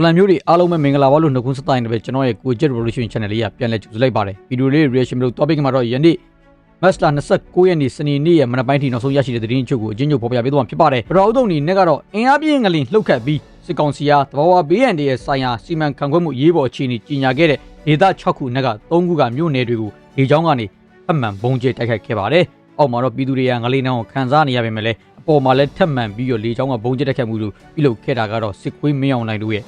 ဗလန်မျိုးတွေအားလုံးပဲမင်္ဂလာပါလို့နှုတ်ခွန်းဆက်တိုင်းတဲ့ကျွန်တော်ရဲ့ကို Jet Revolution Channel လေးကပြန်လည်ကြိုဆိုလိုက်ပါတယ်ဗီဒီယိုလေး reaction လို့ topic မှာတော့ယနေ့မတ်လ29ရက်နေ့စနေနေ့ရဲ့မနက်ပိုင်းထိနောက်ဆုံးရရှိတဲ့သတင်းအချုပ်ကိုအချင်းချုပ်ဖော်ပြပေးသွားမှာဖြစ်ပါတယ်ပထမဆုံးအနေနဲ့ကတော့အင်အားပြင်းငလင်လှုပ်ခတ်ပြီးစစ်ကောင်စီအားတဘာဝဘေးရန်တရဲ့ဆိုင်ရာစီမံခန့်ခွဲမှုရေးပေါ်အခြေအနေကြီးညာခဲ့တဲ့ဒေသ6ခုနဲ့က3ခုကမြို့နယ်တွေကိုလေကြောင်းကနေအမှန်ဘုံကျဲတိုက်ခိုက်ခဲ့ပါတယ်အောက်မှာတော့ပြည်သူတွေကငလင်နှောင်းကိုခံစားနေရပေမဲ့လည်းအပေါ်မှာလည်းထပ်မံပြီးတော့လေကြောင်းကဘုံကျဲတိုက်ခိုက်မှုလို့ပြုလုပ်ခဲ့တာကတော့စစ်ကွေးမင်းအောင်နိုင်တို့ရဲ့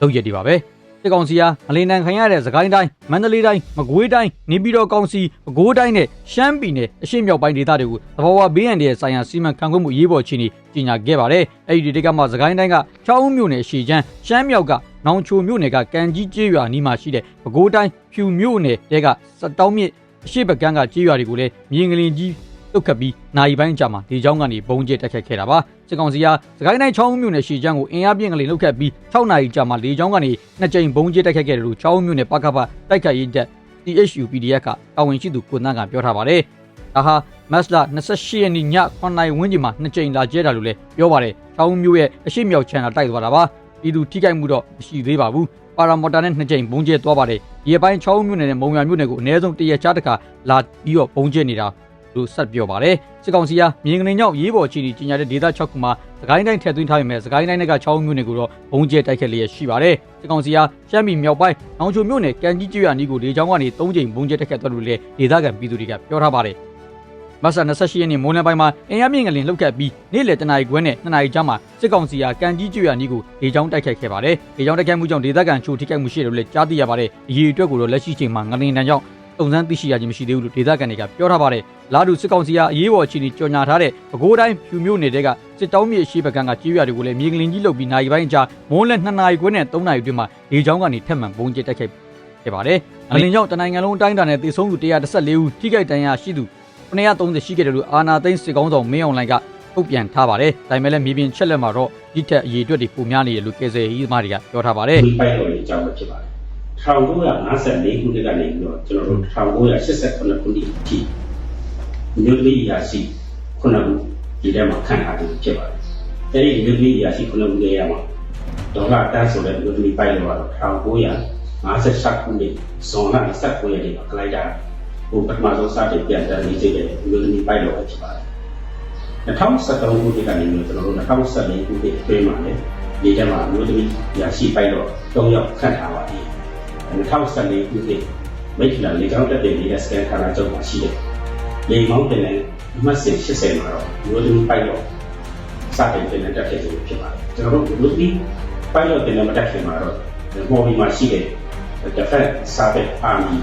လုပ်ရည်တွေပါပဲစစ်ကောင်စီဟာမလီနန်ခံရတဲ့စကိုင်းတိုင်းမန္တလေးတိုင်းမကွေးတိုင်းနေပြည်တော်ကောင်စီပဲခူးတိုင်းနဲ့ရှမ်းပြည်နယ်အရှေ့မြောက်ပိုင်းဒေသတွေကိုသဘာဝဘေးရန်တွေဆိုင်ရာစီမံခန့်ခွဲမှုရေးပေါ်ချီနေကြီးညာခဲ့ပါတယ်အဲ့ဒီဒေသကမှစကိုင်းတိုင်းကချောင်းဦးမြို့နယ်ရှေချမ်းရှမ်းမြောက်ကနောင်ချိုမြို့နယ်ကကန်ကြီးကျေးရွာနီးမှာရှိတဲ့ပဲခူးတိုင်းဖြူမြို့နယ်တဲကစတောင်းမြစ်အရှိပကန်းကကျေးရွာတွေကိုလည်းမြေငလင်ကြီး တုတ်ခတ်ပြီးနိုင်ပိုင်းကြာမှာဒီချောင်းကနေဘုံကျဲတက်ခတ်ခဲ့တာပါစစ်ကောင်စီကစကိုင်းတိုင်းချောင်းမြို့နယ်ရှီချမ်းကိုအင်အားပြင်းကလေးလုတ်ခတ်ပြီး6နိုင်ကြာမှာ၄ချောင်းကနေနှစ်ကြိမ်ဘုံကျဲတက်ခတ်ခဲ့တယ်လို့ချောင်းမြို့နယ်ပကပတိုက်ခတ်ရေးတက် THU PDF ကတာဝန်ရှိသူကိုနန်းကပြောထားပါတယ်ဒါဟာမတ်လ28ရက်နေ့ည9နာရီဝန်းကျင်မှာနှစ်ကြိမ်လာကျဲတာလို့လည်းပြောပါတယ်။ချောင်းမျိုးရဲ့အရှိမြောက်ချန်တာတိုက်သွားတာပါ။ပြည်သူထိခိုက်မှုတော့မရှိသေးပါဘူး။ပါရာမော်တာနဲ့နှစ်ကြိမ်ဘုံကျဲသွားပါတယ်။ဒီအပိုင်းချောင်းမျိုးနယ်နဲ့မုံရမျိုးနယ်ကိုအနည်းဆုံးတရက်ချတစ်ခါလာပြီးတော့ဘုံကျဲနေတာ လို့ဆက်ပြောပါတယ်စစ်ကောင်စီကမြင်းကလေးညောက်ရေးပေါ်ချီတီကြီးညာတဲ့ဒေသ6ခုမှာစကိုင်းတိုင်းထည့်သွင်းထားပေမဲ့စကိုင်းတိုင်းက6မြို့နယ်ကိုတော့ဘုံကျဲတိုက်ခတ်လျက်ရှိပါတယ်စစ်ကောင်စီကရှမ်းပြည်မြောက်ပိုင်းနောင်ချိုမြို့နယ်ကန်ကြီးကျွော်နီကိုလေကြောင်းကနေ3ကြိမ်ဘုံကျဲတိုက်ခတ်သွားလို့လေဒေသခံပြည်သူတွေကပြောထားပါတယ်မဆာ28ရက်နေ့မိုးလယ်ပိုင်းမှာအင်အားမြင့်ကလင်လှုပ်ခတ်ပြီးနေ့လယ်တနာရီခွဲနဲ့2နာရီကြားမှာစစ်ကောင်စီကကန်ကြီးကျွော်နီကိုလေကြောင်းတိုက်ခတ်ခဲ့ပါတယ်လေကြောင်းတိုက်ခတ်မှုကြောင့်ဒေသခံချိုထိခိုက်မှုရှိတယ်လို့လည်းကြားသိရပါတယ်အရေးအတွက်ကိုတော့လက်ရှိချိန်မှာငလင်တန်းကြောင့် တုံစမ်းသိရှိရခြင်းမရှိသေးဘူးလို့ဒေသခံတွေကပြောထားပါတယ်လာဒူစစ်ကောင်စီကအရေးပေါ်အခြေအနေကြော်ညာထားတဲ့ပဲခူးတိုင်းဖြူမြို့နယ်တဲကစစ်တောင်းမြေရှိပကံကကြေးရွာတွေကိုလည်းမြေကလင်ကြီးလုတ်ပြီးနိုင်ပိုင်းကြားမိုးလက်2နာရီခွဲနဲ့3နာရီအတွင်းမှာလေကြောင်းကနေထက်မှန်ပုံကျတိုက်ခိုက်ခဲ့ပါတယ်။အလင်းကြောင့်တနိုင်ငံလုံးအတိုင်းအတာနဲ့တေဆုံးသူ114ဦးထိခိုက်ဒဏ်ရာရှိသူ930ရှိခဲ့တယ်လို့အာနာသိန်းစစ်ကောင်းဆောင်မင်းအောင်လှိုင်ကထုတ်ပြန်ထားပါတယ်။ဒါပေမဲ့လည်းမြေပြင်ချက်လက်မှာတော့ဒီထက်အရေးအတွက်တွေပုံများနေတယ်လို့ကယ်ဆယ်ရေးသမားတွေကပြောထားပါတယ်ဒီပိုက်တော်ရဲ့အကြောင်းပဲဖြစ်ပါတယ် 1954ခုနှစ်ကနေပြီးတော့ကျွန်တော်တို့1988ခုနှစ်အထိမြို့လေးရာရှိခုနှစ်ခုဒီထဲမှာခန့်ထားပြီးဖြစ်ပါတယ်။အဲဒီမြို့လေးရာရှိခုနှစ်ခုလေးရမှာဒေါ်လာတန်းဆိုတဲ့မြို့လေးပိုက်တော်ကတော့1958ခုနှစ်ဇွန်လ29ရက်နေ့မှာကလိုက်တာဟိုပထမဆုံးစတင်ပြန်တန်းရေးတဲ့မြို့လေးပိုက်တော်ပဲဖြစ်ပါတယ်။2013ခုနှစ်ကနေပြီးတော့ကျွန်တော်တို့2014ခုနှစ်အတွင်းမှာလည်းဒီထဲမှာမြို့လေးရာရှိပိုက်တော်3ယောက်ခန့်ထားပါတယ်။ 2014ခုနှစ်မိထလာလေကြောင်းတက်တဲ့ဒီစကန်ခါနာကျောင်းမှာရှိတယ်။လေမောင်းတင်တဲ့အမှတ်စဉ်80မှာတော့မြို့လေးပိုက်တော်စတင်တင်တက်ခဲ့လို့ဖြစ်ပါတယ်။ကျွန်တော်တို့မြို့လေးပိုက်တော်တင်တဲ့မတက်ခင်မှာတော့မော်ဘီမှာရှိတဲ့ Defense Service Army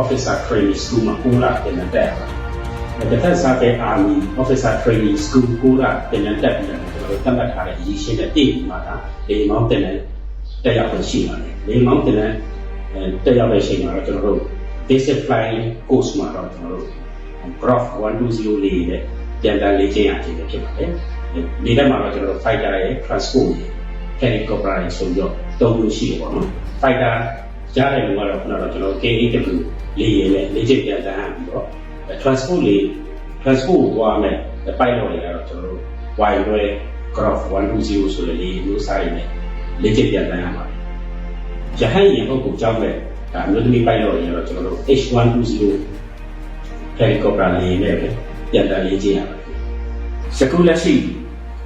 Officer Training School မှာကိုလာတင်တဲ့တက်ပါတယ် Defense Service Army Officer Training School ကိုလာတင်တဲ့တက်ပြီးတော့ကျွန်တော်တို့တတ်မှတ်ထားတဲ့အရေးရှင်းတဲ့တည်ပြီးမှဒါလေမောင်းတင်တဲ့တက်ရောက်ခွင့်ရှိပါတယ်လေမောင်းတင်တဲ့အဲ တက်ရောက်တဲ့အချိန်မှာတော့ကျွန်တော်တို့ basic flying course မှာတော့ကျွန်တော်တို့ graph 120လေးနဲ့ပြန်တန်းလေ့ကျင့်ရခြင်းပဲဖြစ်ပါတယ်ဒီတက်မှာတော့ကျွန်တော်တို့ fighter ရဲ့ transport ရဲ့ helicopter ရဲ့ဆိုပြီးတော့သုံးခုရှိတယ်ပေါ့နော် fighter ကြားတဲ့လူကတော့ခုနကတော့ကျွန်တော် KAW လေးရည်နဲ့လေ့ကျင့်ပြန်တန်းပြီးတော့ transport လေး transport ကိုသွားမယ် pilot တွေကတော့ကျွန်တော်တို့ wide way graph 120ဆိုတဲ့လေးမျိုးစားရည်နဲ့လေ့ကျင့်ပြန်တန်းရပါတယ် ရဟန်းရင်ဟုတ်ကိုကြောင်းမဲ့ဒါမျိုးသမီး pilot တွေကတော့ကျွန်တော်တို့ H120 helicopter လေးနဲ့ပဲပြန်တန်းလေ့ကျင့်ရပါတယ်စကူလက်ရှိ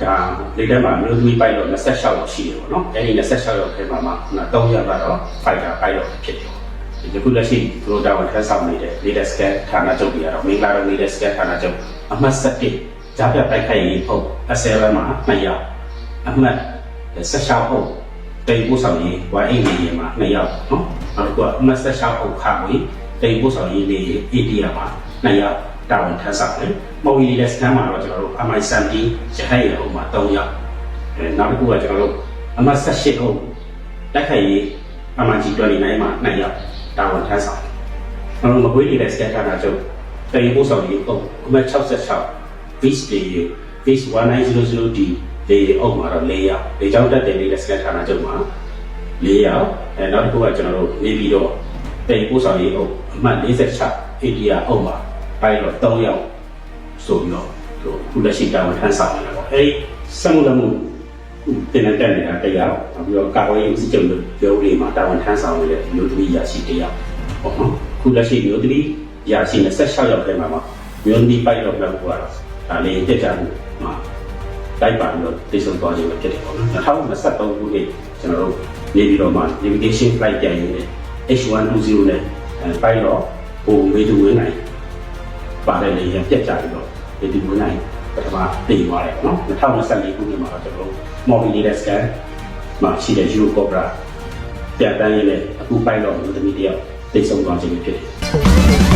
ဒါလေတက်မှာမျိုးသမီး pilot 26ယောက်ရှိတယ်ပေါ့နော်အဲဒီ26ယောက်ထဲမှာမှခုန3ယောက်ကတော့ fighter pilot ဖြစ်တယ်ဒီခုလက်ရှိသူတို့တာဝန်ထမ်းဆောင်နေတဲ့ latest scan ဌာနချုပ်တွေကတော့မင်္ဂလာတော် latest scan ဌာနချုပ်အမှတ်7ကြားပြတိုက်ခိုက်ရေးဟုတ် S7 မှာ2ယောက်အမှတ်16ဟုတ် တိတ်ပို့ဆောင်ရေး Y8 နေရာမှာ2ယောက်နော်နောက်တစ်ခုကအမှတ်16ဟုတ်ခါဝေးတိတ်ပို့ဆောင်ရေးနေ ATM မှာ2ယောက်တာဝန်ထမ်းဆောင်တယ်။မော်ဝီ latest scan မှာတော့ကျွန်တော်တို့ MI70 ရဟတ်ရဟုတ်မှာ3ယောက်အဲနောက်တစ်ခုကကျွန်တော်တို့အမှတ်18ဟုတ်တိုက်ခိုက်ရေး MG29 မှာ2ယောက်တာဝန်ထမ်းဆောင်။ကျွန်တော်မကွေးနေတဲ့ scan ဌာနချုပ်တရင်ပို့ဆောင်ရေးပုံအမှတ်66 base day base 1900D လေအုပ်မှာတော့4ယောက်လေကြောင်းတက်တဲ့နေတဲ့ scan ဌာနချုပ်မှာ4ယောက်အဲနောက်တစ်ခုကကျွန်တော်တို့နေပြီးတော့တရင်ပို့ဆောင်ရေးအုပ်အမှတ်46 ATR အုပ်မှာပိုင်းတော့3ယောက်ဆိုပြီးတော့ခုလက်ရှိတာဝန်ထမ်းဆောင်နေတာပေါ့အဲဒီစက်မှုလက်မှုတင်တဲ့တက်နေတာတစ်ယောက်နောက်ပြီးတော့ကာကွယ်ရေးဦးစီးချုပ်လို့ပြောလို့မှာတာဝန်ထမ်းဆောင်နေတဲ့မျိုးသမီးရာရှိတစ်ယောက်ပေါ့နော်ခုလက်ရှိမျိုးသမီးရာရှိ26ယောက်ထဲမှာမှာမျိုးသမီးပိုက်တော့ပြောက်သွားတော့ဒါလေးတက်ကြမှုမှာ တိုက်ပါလို့တိတ်ဆုံးသွားခြင်းပဲဖြစ်တယ်ပေါ့နော်2023ခုနှစ်ကျွန်တော်တို့နေပြီးတော့မှ navigation flight ပြန်ရင်းနဲ့ H120 နဲ့ပိုက်တော့ဟိုမေတူဝင်းနိုင်ပါတယ်လေရပြက်ကြပြီးတော့မေတူဝင်းနိုင်ပထမပြေးသွားတယ်ပေါ့နော်2024ခုနှစ်မှာတော့ကျွန်တော်တို့ mobile scan မှာရှိတဲ့ Euro Cobra ပြန်တန်းရင်းနဲ့အခုပိုက်တော့လူသမီးတယောက်တိတ်ဆုံးသွားခြင်းပဲဖြစ်တယ်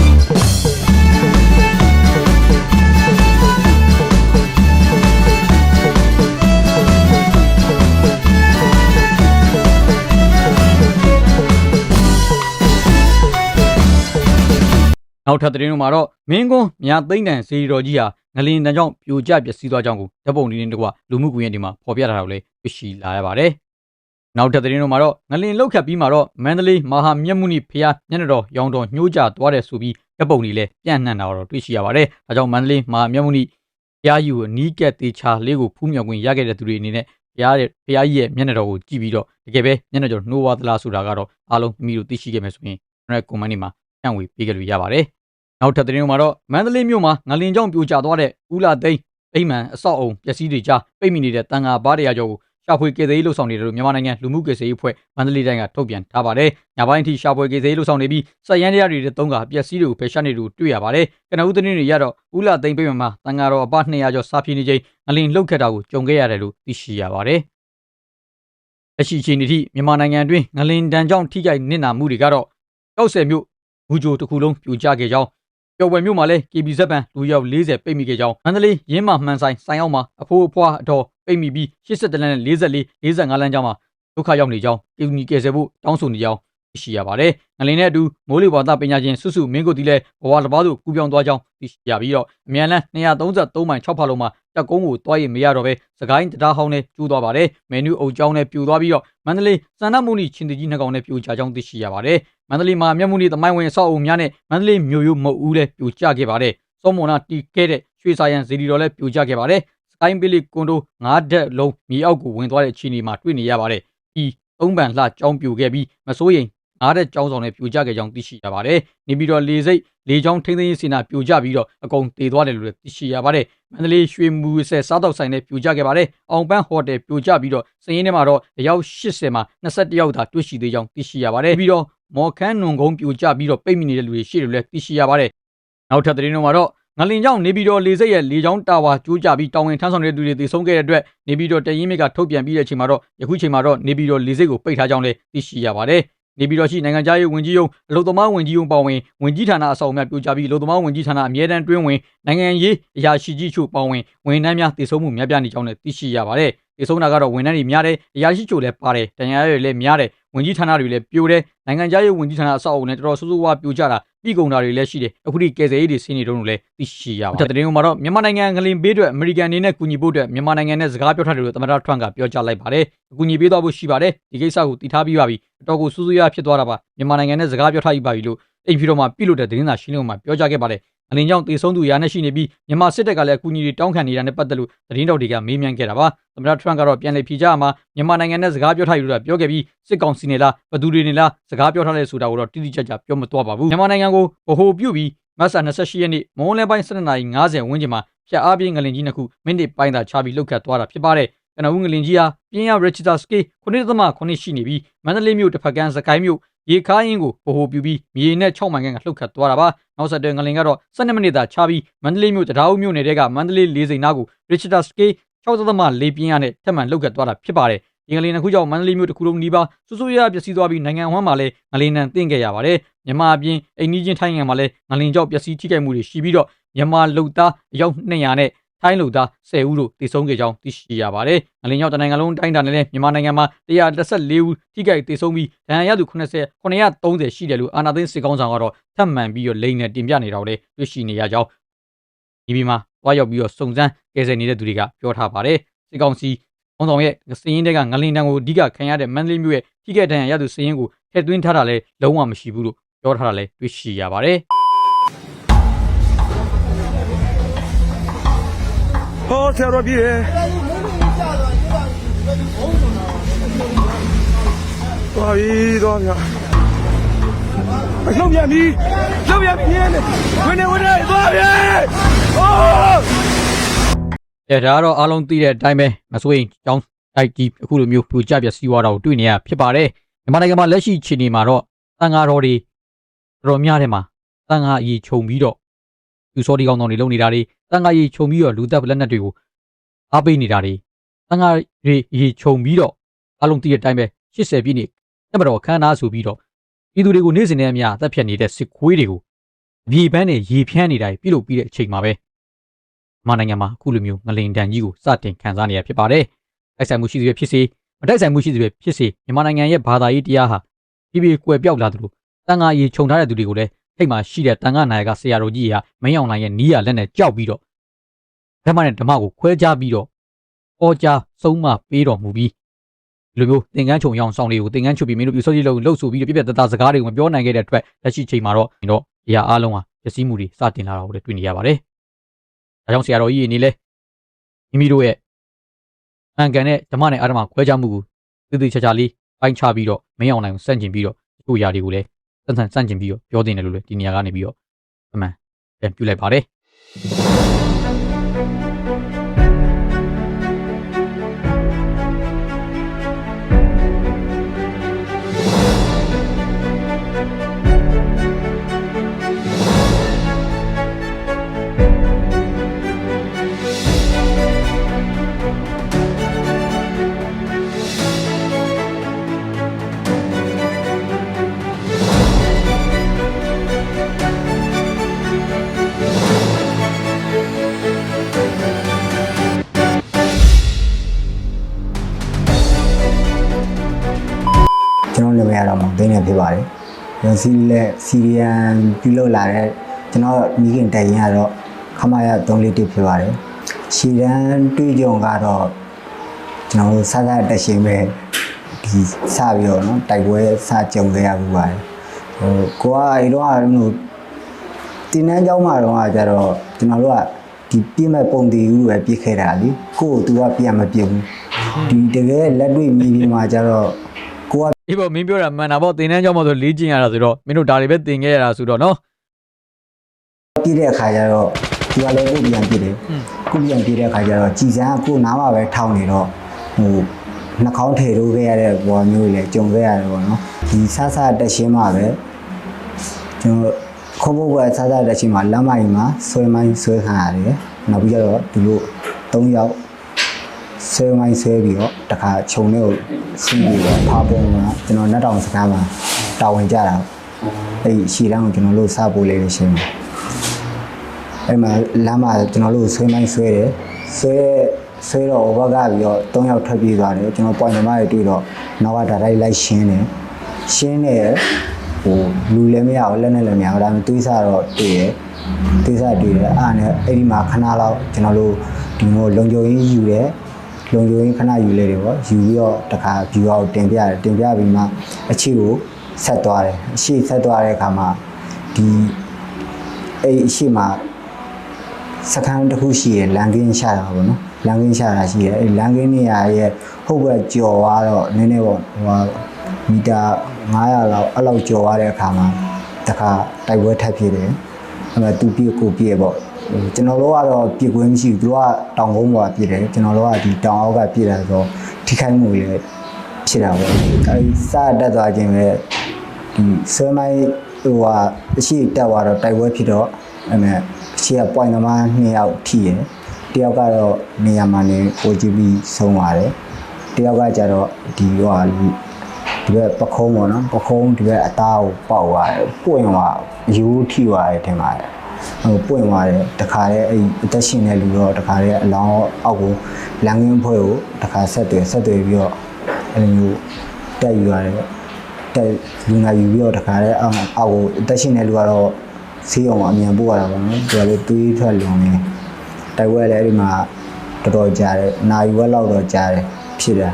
နောက်ထပ်သတင်းတို့မှာတော့မင်းကွန်းမြာသိမ့်တန်စီရီတော်ကြီးဟာငလင်တန်ကြောင့်ပြိုကျပျက်စီးသွားကြောင်းကိုဓာတ်ပုံတွေနဲ့တကွလူမှုကွန်ရက်တွေမှာဖော်ပြထားတာကိုလည်းတွေ့ရှိလာရပါတယ်။နောက်ထပ်သတင်းတို့မှာတော့ငလင်လောက်ခတ်ပြီးမှာတော့မန္တလေးမဟာမြတ်မုနိဖျားမျက်နှာတော်ရောင်တော်ညှိုးကြသွားတယ်ဆိုပြီးဓာတ်ပုံတွေလည်းပြန့်နှံ့တာတော့တွေ့ရှိရပါတယ်။ဒါကြောင့်မန္တလေးမဟာမြတ်မုနိဖျားယူအနီးကပ်သေးချာလေးကိုဖူးမြော်ခွင့်ရခဲ့တဲ့သူတွေအနေနဲ့ဖျားရဲ့ဖျားကြီးရဲ့မျက်နှာတော်ကိုကြည့်ပြီးတော့တကယ်ပဲမျက်နှာတော်နှိုးဝါသလားဆိုတာကတော့အားလုံးမိမိတို့သိရှိခဲ့မယ်ဆိုရင်ကျွန်တော်ရဲ့ comment တွေမှာဖြန့်ဝေပေးကြလို့ရပါတယ်။ နောက်ထပ်သတင်းမှာတော့မန္တလေးမြို့မှာငလင်ကြောင့်ပြိုကျသွားတဲ့ဦးလာသိန်းအိမ်မန်အဆောက်အုံပျက်စီးတွေကြားပိတ်မိနေတဲ့တန်ဃာဘားတရာကျော်ကိုရှာဖွေကယ်ဆယ်ရေးလှုပ်ဆောင်နေတယ်လို့မြန်မာနိုင်ငံလူမှုကယ်ဆယ်ရေးအဖွဲ့မန္တလေးတိုင်းကထုတ်ပြန်ထားပါတယ်။ညပိုင်းအထိရှာဖွေကယ်ဆယ်ရေးလှုပ်ဆောင်နေပြီးစက်ရန်တရားတွေနဲ့တုံးကပျက်စီးတွေကိုဖယ်ရှားနေတယ်လို့တွေ့ရပါတယ်။ကနဦးသတင်းတွေရတော့ဦးလာသိန်းပိတ်မန်မှာတန်ဃာတော်အပ200ကျော်စာပြေနေချိန်ငလင်လှုပ်ခတ်တာကိုကြုံခဲ့ရတယ်လို့သိရှိရပါတယ်။လက်ရှိအချိန်ထိမြန်မာနိုင်ငံအတွင်းငလင်တန်ကြောင့်ထိခိုက်နစ်နာမှုတွေကတော့60မြို့မူဂျိုတစ်ခုလုံးပြိုကျခဲ့ကြောင်း ပျော်ပွဲမြို့မှာလည်း KB ဇက်ပန်လူရောက်40ပိတ်မိခဲ့ကြောင်းမန္တလေးရင်းမမှန်ဆိုင်ဆိုင်အောင်မှာအဖိုးအဖွားအတော်ပိတ်မိပြီး82လမ်းနဲ့44 45လမ်းကျောင်းမှာဒုက္ခရောက်နေကြောင်းကီနီကယ်ဆယ်ဖို့တောင်းဆိုနေကြောင်း သိရှိရပါတယ်။ငလင်နဲ့အတူမိုးလေဝသပညာရှင်စုစုမင်းကိုတီလည်းဘဝတစ်ပါးသို့ကူးပြောင်းသွားကြောင်းသိရှိရပြီးတော့အမြန်လန်း233မိုင်6ဖာလုံးမှာတက်ကုန်းကိုတွားရမရတော့ပဲစကိုင်းတရားဟောင်းနဲ့ကျိုးသွားပါတယ်။မယ်နူးအုပ်ကျောင်းနဲ့ပြိုသွားပြီးတော့မန္တလေးစန္ဒမုန်ကြီးချင်းတကြီးနှစ်ကောင်နဲ့ပြိုချကြောင်းသိရှိရပါတယ်။မန္တလေးမှာမြတ်မှုနီသမိုင်းဝင်အဆောက်အအုံများနဲ့မန္တလေးမြို့ရိုးမုတ်ဦးလည်းပြိုကျခဲ့ပါတယ်။စောမော်နာတီခဲ့တဲ့ရွှေစာရန်ဇီဒီတော်လည်းပြိုကျခဲ့ပါတယ်။စကိုင်းပီလီကွန်ဒို၅ဓာတ်လုံးမြေအောက်ကိုဝင်သွားတဲ့အခြေအနေမှာတွေ့နေရပါတယ်။ဒီသုံးပန်လှကြောင်းပြိုခဲ့ပြီးမစိုးရင် ငါးတဲ့ကြောင်းဆောင်နဲ့ပြိုကျခဲ့ကြောင်းသိရှိရပါတယ်။နေပြီးတော့လေစိတ်လေကြောင်းထိန်းသိမ်းရေးစီနာပြိုကျပြီးတော့အကုန်တည်သွားတယ်လို့လည်းသိရှိရပါတယ်။မန္တလေးရွှေမူဆယ်စားတော့ဆိုင်နဲ့ပြိုကျခဲ့ပါတယ်။အောင်ပန်းဟိုတယ်ပြိုကျပြီးတော့စရင်ထဲမှာတော့အယောက်80မှာ21ယောက်သာတွေ့ရှိသေးကြောင်းသိရှိရပါတယ်။ပြီးတော့မော်ခန်းနွန်ကုန်းပြိုကျပြီးတော့ပိတ်မိနေတဲ့လူတွေရှိတယ်လို့လည်းသိရှိရပါတယ်။နောက်ထပ်သတင်းတွေမှာတော့ငလင်ကြောင့်နေပြည်တော်လေဆိပ်ရဲ့လေကြောင်းတာဝါကျိုးကျပြီးတောင်ဝင်ထမ်းဆောင်တဲ့သူတွေသေဆုံးခဲ့တဲ့အတွက်နေပြည်တော်တရင်မြစ်ကထုတ်ပြန်ပြီးတဲ့အချိန်မှာတော့ယခုချိန်မှာတော့နေပြည်တော်လေဆိပ်ကိုပိတ်ထားကြောင်းလည်းသိရှိရပါတယ်။ နေပြည်တော်ရှိနိုင်ငံသားရေးဝန်ကြီးရုံးအလုံသမားဝန်ကြီးရုံးပါဝင်ဝန်ကြီးဌာနအဆောင်အများပြိုကျပြီးအလုံသမားဝန်ကြီးဌာနအမြဲတမ်းတွင်းဝင်နိုင်ငံရေးအရာရှိကြီးချို့ပါဝင်ဝန်ထမ်းများတည်ဆုံမှုများပြားနေကြောင်းလည်းသိရှိရပါတယ်။တည်ဆုံတာကတော့ဝန်ထမ်းတွေများတယ်အရာရှိချို့လည်းပါတယ်တန်ရာတွေလည်းများတယ် ဝန်ကြီးဌာနတွေလည်းပြိုတယ်နိုင်ငံသားရေးဝန်ကြီးဌာနအဆောက်အအုံနဲ့တော်တော်ဆိုးဆိုးဝါးပြိုကျတာပြည်ကုန်တာတွေလည်းရှိတယ်အခုဒီကယ်ဆယ်ရေးတွေဆင်းနေတုံးလို့လည်းသိရှိရပါတယ်။တတဲ့မှာတော့မြန်မာနိုင်ငံငလင်ပေးအတွက်အမေရိကန်အနေနဲ့ကူညီဖို့အတွက်မြန်မာနိုင်ငံနဲ့စကားပြောထားတယ်လို့သမ္မတထရန့်ကပြောကြားလိုက်ပါတယ်။အကူအညီပေးသွားဖို့ရှိပါတယ်ဒီကိစ္စကိုတည်ထားပြီးပါပြီအတော်ကိုစူးစူးရဖြစ်သွားတာပါမြန်မာနိုင်ငံနဲ့စကားပြောထားပြီးပါပြီလို့အိမ်ဖြူတော်မှာပြုလုပ်တဲ့သတင်းစာရှင်းလင်းပွဲမှာပြောကြားခဲ့ပါတယ်။ အလင်းကြောင့်တေဆုံးသူရာနဲ့ရှိနေပြီးမြန်မာစစ်တပ်ကလည်းအကူအညီတွေတောင်းခံနေတာနဲ့ပတ်သက်လို့သတင်းတော်တွေကမေးမြန်းခဲ့တာပါသမ္မတထရန့်ကတော့ပြန်လည်ဖြေကြားမှာမြန်မာနိုင်ငံနဲ့စကားပြောထားရလို့ပြောခဲ့ပြီးစစ်ကောင်စီနေလားဘသူတွေနေလားစကားပြောထားလဲဆိုတာကိုတော့တိတိကျကျပြောမသွားပါဘူးမြန်မာနိုင်ငံကိုဗဟိုပြုပြီးမတ်ဆာ28ရက်နေ့မွန်းလယ်ပိုင်း12:50ဝန်းကျင်မှာဖျက်အားပြင်းငလင်ကြီးနှစ်ခုမိနစ်ပိုင်းသာချပြီးလှုပ်ခတ်သွားတာဖြစ်ပါတယ်ကနဦးငလင်ကြီးဟာပြင်းရ Richter scale 9.9ရှိနေပြီးမန္တလေးမြို့တစ်ဖက်ကမ်းစကိုင်းမြို့ ရေခါးရင်ကိုဗဟိုပြုပြီးမြေနဲ့6မိုင်ခန့်ကလှုပ်ခတ်သွားတာပါနောက်ဆက်တွဲငလင်ကတော့12မိနစ်သာချပြီးမန္တလေးမြို့တရားဦးမြို့နယ်တဲကမန္တလေးလေးစိန်နားကို Richter scale 6.4ပြင်းရနဲ့ထပ်မံလှုပ်ခတ်သွားတာဖြစ်ပါတယ်ဒီငလင်တစ်ခုကြောင့်မန္တလေးမြို့တစ်ခုလုံးနီးပါးဆူဆူရရပျက်စီးသွားပြီးနိုင်ငံအဝန်းမှာလည်းငလင်နံတင့်ခဲ့ရပါတယ်မြန်မာအပြင်အိန္ဒိချင်းထိုင်းနိုင်ငံမှာလည်းငလင်ကြောင့်ပျက်စီးထိခိုက်မှုတွေရှိပြီးတော့မြန်မာလူသားအယောက်200နဲ့ ထိုင်းလူသား10ဦးတို့တည်ဆုံးခဲ့ကြောင်းသိရှိရပါတယ်။ငလင်ကြောင့်တနိုင်ငံလုံးတိုင်းတာနဲ့လည်းမြန်မာနိုင်ငံမှာ114ဦးထိခိုက်တည်ဆုံးပြီးဒဏ်ရာရသူ80 930ရှိတယ်လို့အာဏာသိမ်းစစ်ကောင်ဆောင်ကတော့ထပ်မံပြီးတော့လိန်နဲ့တင်ပြနေတာကိုလည်းတွေ့ရှိနေရကြောင်းဒီပြီးမှာတွားရောက်ပြီးတော့စုံစမ်းကယ်ဆယ်နေတဲ့သူတွေကပြောထားပါတယ်။စစ်ကောင်စီအောင်ဆောင်ရဲ့စည်ရင်တွေကငလင်တန်းကိုအဓိကခံရတဲ့မန္တလေးမြို့ရဲ့ထိခိုက်ဒဏ်ရာရသူစည်ရင်ကိုထည့်သွင်းထားတာလည်းလုံးဝမရှိဘူးလို့ပြောထားတာလည်းတွေ့ရှိရပါတယ်။ ဆရာတော်ပြည့်ရဲ့သွားပြီသွားပြီအလှုပ်ပြန်ပြီလှုပ်ပြန်ပြီရဲနေဝင်နေဝင်နေသွားပြီဟိုးအဲဒါကတော့အားလုံးသိတဲ့အတိုင်းပဲမစိုးရင်ကြောင်းတိုက်ကြီးအခုလိုမျိုးပြူကြပြစီးသွားတာကိုတွေ့နေရဖြစ်ပါတယ်မြန်မာနိုင်ငံမှာလက်ရှိခြေအနေမှာတော့တန်ဃာတော်တွေတော်တော်များတယ်မှာတန်ဃာအကြီးခြုံပြီးတော့သူစောဒီကောင်းတော်တွေလုံနေတာတွေတန်ဃာကြီးခြုံပြီးတော့လူသက်လက်နက်တွေကို အားပေးနေတာတွေတန်ဃာတွေအကြီးခြုံပြီးတော့အားလုံးသိတဲ့အတိုင်းပဲ80ပြည့်နှစ်တက်မတော်ခန်းနာဆိုပြီးတော့ပြည်သူတွေကိုနေ့စဉ်နဲ့အမျှအသက်ဖြတ်နေတဲ့စစ်ခွေးတွေကိုမြေပန်းနဲ့ရေဖြန်းနေတာပြုလုပ်ပြီးတဲ့အချိန်မှာပဲမြန်မာနိုင်ငံမှာအခုလိုမျိုးငလင်တန်ကြီးကိုစတင်ခံစားနေရဖြစ်ပါတယ်။တိုက်ဆိုင်မှုရှိစေဖြစ်စေမတိုက်ဆိုင်မှုရှိစေဖြစ်စေမြန်မာနိုင်ငံရဲ့ဘာသာရေးတရားဟာပြည်ပြည်ကွယ်ပြောက်လာသလိုတန်ဃာကြီးခြုံထားတဲ့သူတွေကိုလည်းထိတ်မှရှိတဲ့တန်ဃာနာယကဆရာတော်ကြီးကမင်းအောင်လှိုင်ရဲ့နီးရလက်နဲ့ကြောက်ပြီးတော့ ဓမ္မနဲ့ဓမ္မကိုခွဲခြားပြီးတော့ပေါ်ကြားဆုံးမပေးတော်မူပြီးဒီလိုမျိုးသင်္ကန်းခြုံရောင်ဆောင်တွေကိုသင်္ကန်းချုပ်ပြီးမင်းတို့ပြစောကြီးလုံးလှုပ်ဆိုပြီးတော့ပြပြတသားစကားတွေကိုမပြောနိုင်ခဲ့တဲ့အတွက်လက်ရှိချိန်မှာတော့တော့ဒီဟာအားလုံးဟာပျက်စီးမှုတွေစတင်လာတာကိုလည်းတွေ့နေရပါတယ်။ဒါကြောင့်ဆရာတော်ကြီးအနေနဲ့မိမိတို့ရဲ့အန်ကန်နဲ့ဓမ္မနဲ့အာဓမ္မခွဲခြားမှုကိုသေသေးချာချာလေးပိုင်းခြားပြီးတော့မင်းအောင်နိုင်ကိုစန့်ကျင်ပြီးတော့ဒီလိုຢာတွေကိုလည်းစန့်စန့်စန့်ကျင်ပြီးတော့ပြောတင်တယ်လို့လည်းဒီနေရာကနေပြီးတော့အမှန်ပြန်ပြုလိုက်ပါတယ် ည်ကတော့မောင်သိန်းနေဖြစ်ပါတယ်ကျွန်တော်စီလက်စီရီယန်ပြုလုပ်လာတဲ့ကျွန်တော်မိခင်တိုင်ရင်ကတော့ခမရ3လေးတစ်ဖြစ်ပါတယ်ရှီရန်တွေးကြုံကတော့ကျွန်တော်တို့စကားတက်ရှင်ပဲဒီစပြီးတော့နော်တိုက်ပွဲစကြုံခဲ့ရဘူးပါတယ်ဟိုကိုကအဲတော့အဲ့လိုတင်းနှန်းเจ้าမှာတော့ကျတော့ကျွန်တော်တို့ကဒီပြည့်မဲ့ပုံတည်ဦးပဲပြစ်ခဲ့တာလीကိုကို तू ကပြန်မပြစ်ဘူးဒီတကယ်လက်တွေ့မြေပြင်မှာကျတော့ ကိုကအေးပေါ့မင်းပြောတာမှန်တာပေါ့သင်တန်းကြောင့်မဆိုလေ့ကျင့်ရတာဆိုတော့မင်းတို့ဒါတွေပဲသင်ခဲ့ရတာဆိုတော့နော်ပြည့်တဲ့အခါကျတော့ဒီကလည်းကိုပြန်ပြည့်တယ်อืมကိုပြန်ပြည့်တဲ့အခါကျတော့ကြည်စမ်းကကိုနားမှာပဲထောင်းနေတော့ဟိုနှာခေါင်းထည့်လို့ခဲ့ရတဲ့ဘောမျိုးတွေလည်းကြုံခဲ့ရတယ်ပေါ့နော်ဒီဆဆတက်ရှင်းမှာပဲကျွန်တော်ခေါ်ဖို့ကဆဆတက်ရှင်းမှာလမ်းမကြီးမှာဆွဲမိုင်းဆွဲခံရတယ်နောက်ပြီးတော့ဒီလို၃ယောက် ဆွဲမိုင်းဆွဲပြီးတော့တခါခြုံလေးကိုဆင်းပြီးတော့ဖားပုံကကျွန်တော်နတ်တောင်စကားမှာတာဝန်ကြတာအဲ့ဒီရှီတန်းကိုကျွန်တော်တို့စပို့လေးနေရှင်းတယ်အဲ့မှာလမ်းမှာကျွန်တော်တို့ဆွဲမိုင်းဆွဲတယ်ဆွဲဆွဲတော့ဟိုဘက်ကပြီးတော့၃ယောက်ထွက်ပြေးသွားတယ်ကျွန်တော်ပွိုင်နမတွေတွေ့တော့နောက်ကဒါတိုင်းလိုက်ရှင်းတယ်ရှင်းတယ်ဟိုလူလည်းမရဘူးလက်နဲ့လည်းမရဘူးဒါပေမဲ့သွေးစားတော့တွေ့တယ်သွေးစားတွေ့တယ်အားနဲ့အဲ့ဒီမှာခဏလောက်ကျွန်တော်တို့ဒီလိုလုံခြုံရေးယူတ ယ်လုံခြုံရေးခဏယူလိုက်တယ်ပေါ့ယူပြီးတော့တခါ view အောက်တင်ပြတယ်တင်ပြပြီးမှအခြေကိုဆက်သွားတယ်အရှိဆက်သွားတဲ့အခါမှာဒီအဲ့အရှိမှာစခန်းတစ်ခုရှိရယ်လန်ကင်းရှာတာပေါ့နော်လန်ကင်းရှာတာရှိရယ်အဲလန်ကင်းနေရာရဲ့ဟုတ်ဘက်ကြော်သွားတော့နည်းနည်းပေါ့ဟိုဟာမီတာ900လောက်အဲ့လောက်ကြော်သွားတဲ့အခါမှာတခါတိုက်ပွဲထပ်ဖြစ်တယ်အဲ့မှာသူပြည့်ကိုပြည့်ပေါ့ဟို ကျွန်တော်တို့ကတော့ပြည့်ကွင်းမရှိဘူးသူကတောင်ကုန်းပေါ်ပြည့်တယ်ကျွန်တော်တို့ကဒီတောင်အောက်ကပြည့်တယ်ဆိုတော့ထိခိုက်မှုတွေလည်းဖြစ်တာပေါ့အဲဒီစတက်သွားခြင်းပဲဒီဆွဲမိုင်းဟိုဟာအရှိတက်သွားတော့တိုက်ပွဲဖြစ်တော့အဲ့မဲ့ရှေ့က point သမား2ယောက်ထိရယ်တယောက်ကတော့နေရာမှာနေပိုကြည့်ပြီးဆုံးသွားတယ်တယောက်ကကျတော့ဒီဟိုဟာဒီဘက်ပခုံးပေါ့နော်ပခုံးဒီဘက်အသားကိုပေါက်သွားတယ်ပွင့်သွားယူထိသွားတယ်ထင်ပါတယ် ဟိုပွင့်သွားတယ်တခါတည်းအဲ့အသက်ရှင်တဲ့လူတော့တခါတည်းအလောင်းအောက်ကိုလမ်းကင်းဖွဲ့ကိုတခါဆက်သွယ်ဆက်သွယ်ပြီးတော့အဲ့လိုမျိုးတက်ယူရတယ်တက်လူနာယူပြီးတော့တခါတည်းအောက်အောက်ကိုအသက်ရှင်တဲ့လူကတော့ဆေးအောင်အမြန်ပို့ရတာပေါ့နော်သူကလည်းတွေးထွက်လွန်နေတိုက်ပွဲလည်းအဲ့ဒီမှာတော်တော်ကြာတယ်နာယူဝက်လောက်တော့ကြာတယ်ဖြစ်တာ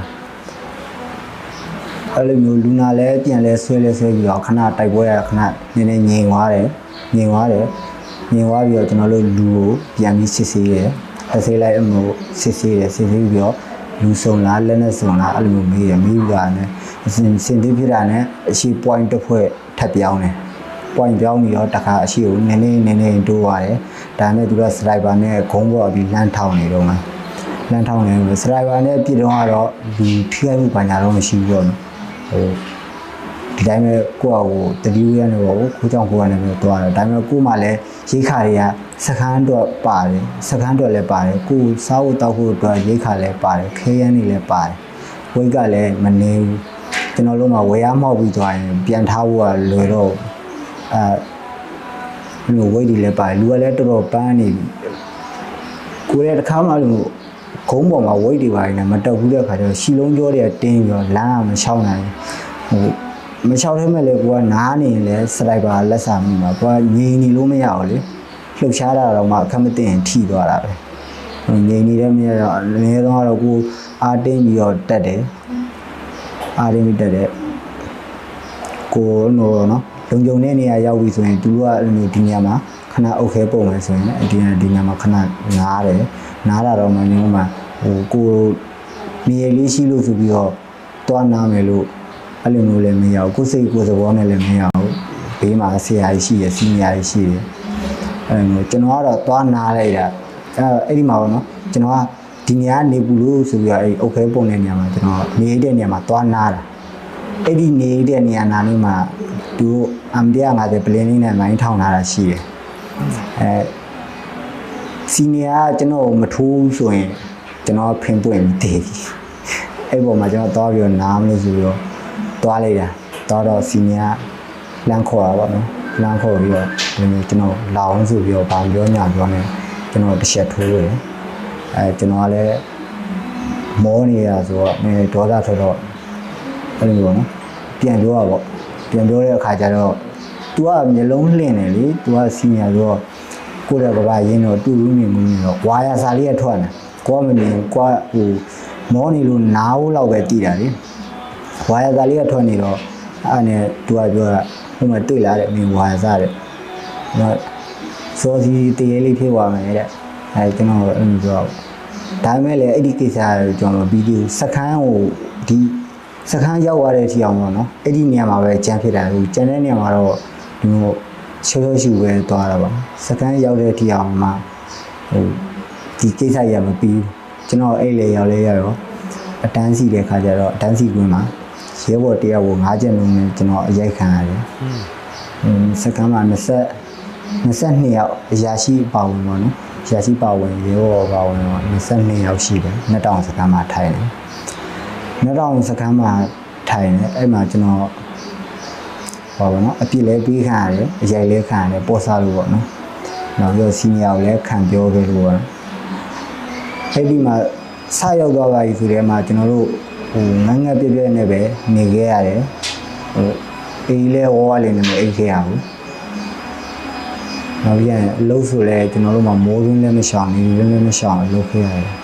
အဲ့လိုမျိုးလူနာလည်းပြန်လဲဆွဲလဲဆွဲပြီးတော့ခဏတိုက်ပွဲရခဏနည်းနည်းငြိမ်သွားတယ်ငြိမ်သွားတယ် ငြိမ်သွားပြီးတော့ကျွန်တော်တို့လူကိုပြန်ပြီးစစ်ဆေးတယ်စစ်ဆေးလိုက်အမှုစစ်ဆေးတယ်စစ်ဆေးပြီးတော့လူစုံလားလက်နဲ့စုံလားအဲ့လိုမျိုးမေးရမေးပြီးတာနဲ့အစင်စင်သေးဖြစ်တာနဲ့အရှိ point တစ်ဖွဲ့ထပ်ပြောင်းတယ် point ပြောင်းပြီးတော့တခါအရှိကိုနည်းနည်းနည်းနည်းတိုးသွားတယ်ဒါနဲ့သူက striker နဲ့ဂုံးပေါ်ပြီးလမ်းထောင်နေတော့မှလမ်းထောင်နေလို့ striker နဲ့ပြည်တော့ကတော့လူထိခိုက်မှုပညာတော့မရှိဘူးတော့ဟို ဒီတိုင်းပဲကိုယ့်အကိုတတိယရနေပေါ့ကိုကြောင့်ကိုယ်ကနေပြီးတော့တယ်ဒါပေမဲ့ကို့မှလည်းရိတ်ခါတွေကစကန်းတော့ပါတယ်စကန်းတော့လည်းပါတယ်ကိုယ်စားဖို့တောက်ဖို့အတွက်ရိတ်ခါလည်းပါတယ်ခဲရမ်းနေလည်းပါတယ်ဝိတ်ကလည်းမနေဘူးကျွန်တော်တို့မှဝယ်ရမောက်ပြီးသွားရင်ပြန်ထားဖို့ကလွယ်တော့အဲလူဝိတ်တွေလည်းပါတယ်လူကလည်းတော်တော်ပန်းနေပြီကိုယ်လည်းတစ်ခါမှလို့ခုံးပေါ်မှာဝိတ်တွေပါနေမတက်ဘူးတဲ့ခါကျတော့ရှီလုံးကြောတွေကတင်းပြီးတော့လမ်းကမချောင်းနိုင်ဘူးဟို မလျှောက်ထဲမဲ့လေကိုကနားနေရင်လည်းစလိုက်ပါလက်စာမိမှာကိုကငြိမ်နေလို့မရဘူးလေလှုပ်ရှားတာတော့မှအခက်မသိရင်ထိသွားတာပဲဟိုငြိမ်နေတယ်မရတော့အနည်းဆုံးကတော့ကိုအာတင်းပြီးတော့တက်တယ်အာတင်းပြီးတက်တယ်ကိုနော်နော်လုံုံတဲ့နေရာရောက်ပြီဆိုရင်သူတို့ကအဲ့လိုဒီနေရာမှာခဏအုပ်ခဲပုံမယ်ဆိုရင်လည်းဒီနေရာဒီနေရာမှာခဏနားတယ်နားတာတော့မှညို့မှာဟိုကိုနေရာလေးရှိလို့ဆိုပြီးတော့တွားနားမယ်လို့ အဲ့လိုမျိုးလည်းမရဘူးကိုယ်စိတ်ကိုယ်သဘောနဲ့လည်းမရဘူးဘေးမှာဆရာကြီးရှိရစီနီယာကြီးရှိတယ်အဲ့လိုမျိုးကျွန်တော်ကတော့သွားနာလိုက်တာအဲ့အဲ့ဒီမှာပေါ့နော်ကျွန်တော်ကဒီနေရာနေဘူးလို့ဆိုပြီးတော့အဲ့အုတ်ခဲပုံတဲ့နေရာမှာကျွန်တော်နေတဲ့နေရာမှာသွားနာတာအဲ့ဒီနေတဲ့နေရာနာလေးမှာသူအမ်150ပလင်းလေးနဲ့မိုင်းထောင်လာတာရှိတယ်အဲစီနီယာကကျွန်တော်မထိုးဘူးဆိုရင်ကျွန်တော်ဖင်ပွင့်ပြီးတည်ပြီအဲ့ပေါ်မှာကျွန်တော်သွားပြီးတော့နားမလို့ဆိုပြီးတော့ သွားလိုက်တာသွားတော့စီနီယာလမ်းခေါ်တာပေါ့နော်လမ်းခေါ်ပြီးတော့ဒီလိုကျွန်တော်လာအောင်ဆိုပြီးတော့ဗာပြောညာပြောနေကျွန်တော်တစ်ချက်ထိုးတယ်အဲကျွန်တော်ကလည်းမောနေရဆိုတော့အဲဒေါသဆိုတော့အဲ့လိုပေါ့နော်ပြန်ပြောတာပေါ့ပြန်ပြောတဲ့အခါကျတော့ तू ကမျိုးလုံးလှင့်တယ်လေ तू ကစီနီယာဆိုတော့ကိုယ့်ရဲ့ဘဘရင်းတော့တူလူနေမှုနေတော့ဝါယာစာလေးကထွက်နေကိုကမမြင်ကိုကဟိုမောနေလို့နားဖို့လောက်ပဲတည်တာလေ ဝါယာစာလေးကထွက်နေတော့အဲ့နဲ့သူကပြောတာဟိုမှာတွေ့လာတဲ့မင်းဝါယာစာတဲ့။တော့စောစီတရေလေးဖြစ်သွားမယ်တဲ့။အဲကျွန်တော်အဲ့လိုပြောတော့ဒါပေမဲ့လည်းအဲ့ဒီကိစ္စကိုကျွန်တော်ဗီဒီယိုစခန်းကိုဒီစခန်းရောက်သွားတဲ့အထိအောင်ပေါ့နော်။အဲ့ဒီနေရာမှာပဲကြမ်းဖြစ်တာဟိုကျန်တဲ့နေရာမှာတော့ဒီလိုချောချောရှူပဲသွားတာပါ။စခန်းရောက်တဲ့အထိအောင်မှဟိုဒီကိစ္စရမပြီးဘူး။ကျွန်တော်အဲ့လေရောက်လဲရတော့အတန်းစီတဲ့ခါကျတော့အတန်းစီကွင်းမှာ ရဲဘော်တယောက်ကို၅ချက်လုံးနဲ့ကျွန်တော်အရိုက်ခံရတယ်။အင်းစကမ်းမှာ20 22ယောက်အရာရှိပါဝင်ပါနော်။အရာရှိပါဝင်ရဲဘော်ပါဝင်တော့22ယောက်ရှိတယ်။နှစ်တောင်စကမ်းမှာထိုင်တယ်။နှစ်တောင်စကမ်းမှာထိုင်တယ်အဲ့မှာကျွန်တော်ဟောပါနော်အပြစ်လဲပေးခံရတယ်အရိုက်လဲခံရတယ်ပေါ်စားလို့ပေါ့နော်။နောက်ပြီးစီနီယာကိုလည်းခံပြောခဲ့လို့ပေါ့။အဲ့ဒီမှာစရောက်သွားပါပြီဆိုတဲ့မှာကျွန်တော်တို့ ဟိုငန်းငယ်ပြည့်ပြည့်နဲ့ပဲနေခဲ့ရတယ်ဟိုအေးလဲဝေါ်ဝါလေးနဲ့မအိတ်ခဲ့ရဘူးနောက်ပြန်အလုပ်ဆိုလဲကျွန်တော်တို့မှမိုးရင်းလည်းမရှောင်နေရင်းလည်းမရှောင်လုပ်ခဲ့ရတယ်